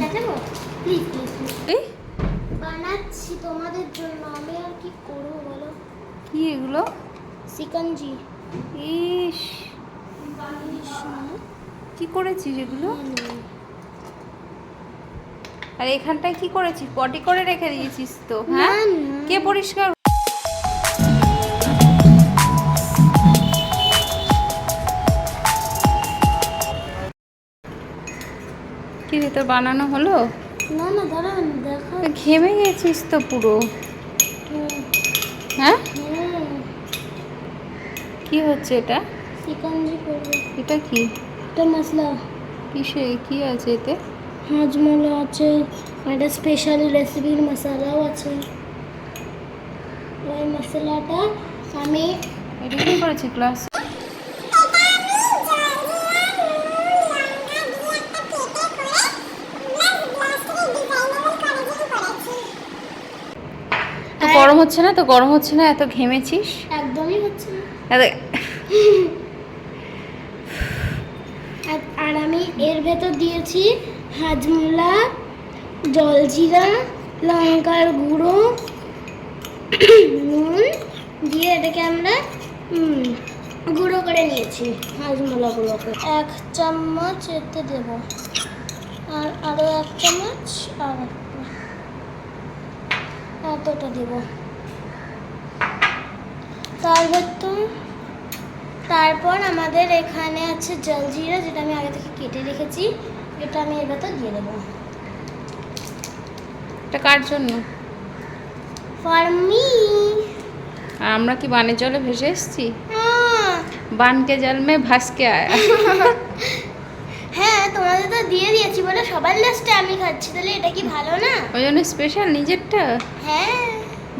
চেঁচাবো please please please এই বানাচ্ছি তোমাদের জন্য। আমি আর কি করব বলো? কি এগুলো? সিকঞ্জি ইস। কি করেছিস এগুলো? আর এখানটায় কি করেছিস? পটি করে রেখে দিয়েছিস তো হ্যাঁ। কে পরিষ্কার কি তোর বানানো হলো? না না দাঁড়ান দেখো। ঘেমে গেছিস তো পুরো। হ্যাঁ? হুম, কি হচ্ছে এটা? সিকঞ্জি করব। এটা কি? এটা মশলা। কিসে? কি আছে এতে? হাজমোলা আছে একটা স্পেশাল রেসিপির মশলাও আছে। ওই মশলাটা আমি এটা কি করেছি ক্লাস গরম হচ্ছে না? তো গরম হচ্ছে না? এত ঘেমেছিস? একদমই হচ্ছে না। আর- আর আমি এর ভেতর দিয়েছি হাজমোলা জলজিরা লঙ্কার গুঁড়ো নুন দিয়ে এটাকে আমরা গুঁড়ো করে নিয়েছি হাজমোলাগুলোকে এক চামচ এতে দেব। আর আরও এক চামচ আর। এতটা দেব। তার ভেতর তারপর আমাদের এখানে আছে জলজিরা যেটা আমি আগে থেকে কেটে রেখেছি। এটা আমি এর ভেতর দিয়ে দেবো। এটা কার জন্য? ফর মি আর আমরা কি বানের জলে ভেসে এসেছি? বানকে জল মে ভাসকে আয়া। হ্যাঁ তোমাদের তো দিয়ে দিয়েছি বলে সবার লাস্টে আমি খাচ্ছি তাহলে এটা কি ভালো না? ওই জন্য স্পেশাল নিজেরটা? হ্যাঁ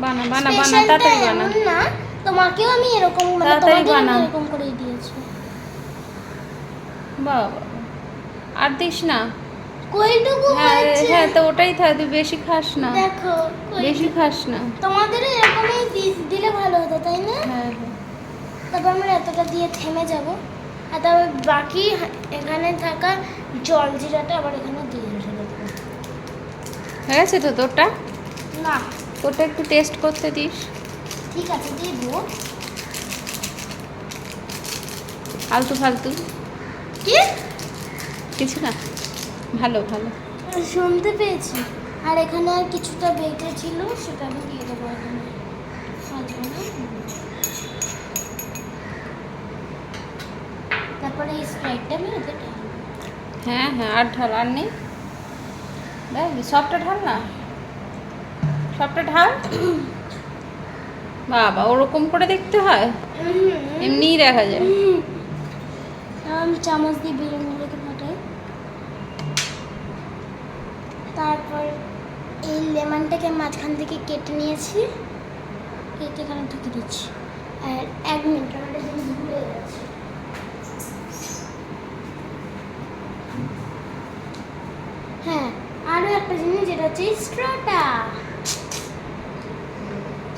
বানা বানা বানা তাড়াতাড়ি বানা। না তোমাকেও আমি এরকম মানে বানাও। এরকম করেই দিয়েছি। বাবা আর দিস না। কইটুকু হ্যাঁ হয়েছে হ্যাঁ তো ওটাই থাক তুই বেশি খাস না। দেখো বেশি খাস না। তোমাদেরও এরকমই দিলে ভালো হতো তাই না? হ্যাঁ হ্যাঁ। তারপর আমরা এতটা দিয়ে থেমে যাব। আর তারপর বাকি এখানে থাকা জল জিরাটা আবার এখানে দিয়ে দেবো হয়ে গেছে তো তোরটা? না। তোরটা একটু টেস্ট করতে দিস। ঠিক আছে দিয়ে দেবো। ফালতু ফালতু? কি? কিছু না। ভালো ভালো। শুনতে পেয়েছি। আর এখানে আর কিছুটা বেটে ছিল সেটা আমি দিয়ে দেবো এখানে সাজবো না। তারপরে এই স্প্রাইটটা আমি ওতে হ্যাঁ হ্যাঁ আর ঢাল আর নেই। দেখ সবটা ঢাল না? সবটা ঢাল? বাবা ওরকম করে দেখতে হয়। এমনিই দেখা যায়। আমি চামচ দিয়ে বেলুনগুলোকে ফাটাই তারপর এই লেমনটাকে মাঝখান থেকে কেটে নিয়েছি। কেটে এখানে ঢুকে দিচ্ছি। আর এক মিনিট আমার একটা জিনিস ভুলে গেছি হ্যাঁ আরও একটা জিনিস যেটা হচ্ছে স্ট্রটা।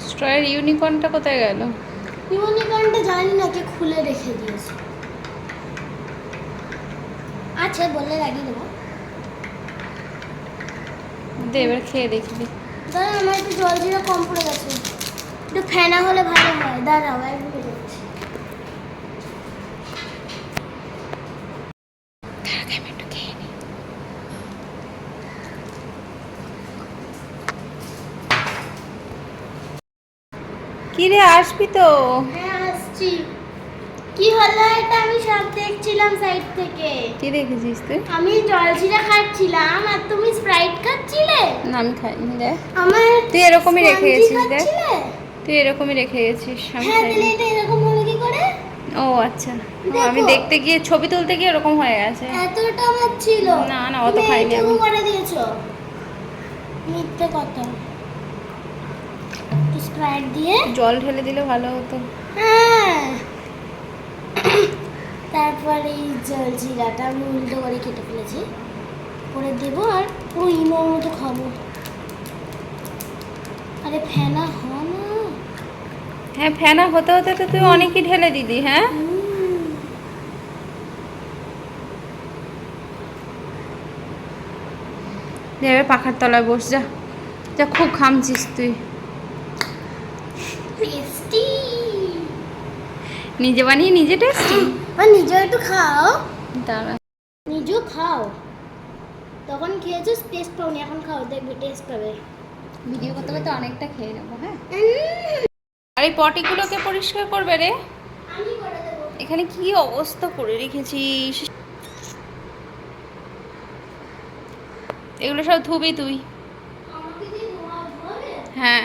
স্ট্রয়ের ইউনিকর্নটা কোথায় গেল? ইউনিকর্নটা জানি না কে খুলে রেখে দিয়েছে। আচ্ছা বললে লাগিয়ে দেবো দে এবার খেয়ে দেখবি দাদা আমার একটু জল জিরা কম পড়ে গেছে। একটু ফেনা হলে ভালো হয়। দাঁড়াও এক মিনিট যাচ্ছি আমি একটু খেয়ে নিই কি রে আসবি তো? হ্যাঁ আসছি। কি হলো এটা? আমি সব দেখছিলাম সাইড থেকে। কি দেখেছিস তুই? আমি জলজিরা খাচ্ছিলাম আর তুমি স্প্রাইট খাচ্ছিলে? না আমি খাইনি দেখ। আমার তুই এরকমই রেখে গেছিস দেখ। তুই এরকমই রেখে গেছিস আমি হ্যাঁ তাহলে এটা এরকম হলো কি করে? ও আচ্ছা। আমি দেখতে গিয়ে ছবি তুলতে গিয়ে এরকম হয়ে গেছে। এতটা আমার ছিল। না, না, অত খাইনি আমি। করে দিয়েছ। মিথ্যে কথা। স্প্রাইট দিয়ে জল ঢেলে দিলে ভালো হতো। হ্যাঁ। তারপরে এই জল জিরাটা আমি উল্টো করে কেটে ফেলেছি। করে দেবো আর পুরো ইমোর মতো খাব। আরে ফেনা হ না। হ্যাঁ ফেনা হতে হতে তো তুই অনেকই ঢেলে দিলি হ্যাঁ? হুম। পাখার তলায় বস যা। যা খুব খামছিস তুই। টেস্টি নিজে বানিয়ে নিজে টেস্টি আর নিজেও একটু খাও। দাঁড়া। নিজেও খাও। তখন খেয়েছিস টেস্ট পাওনি এখন খাও দেখবি টেস্ট পাবে। ভিডিও করতে করতে অনেকটা খেয়ে নেব হ্যাঁ? আর এই পটিগুলোকে পরিষ্কার করবে রে? এখানে কি অবস্থা করে রেখেছিস? এগুলো সব ধুবি তুই। হ্যাঁ।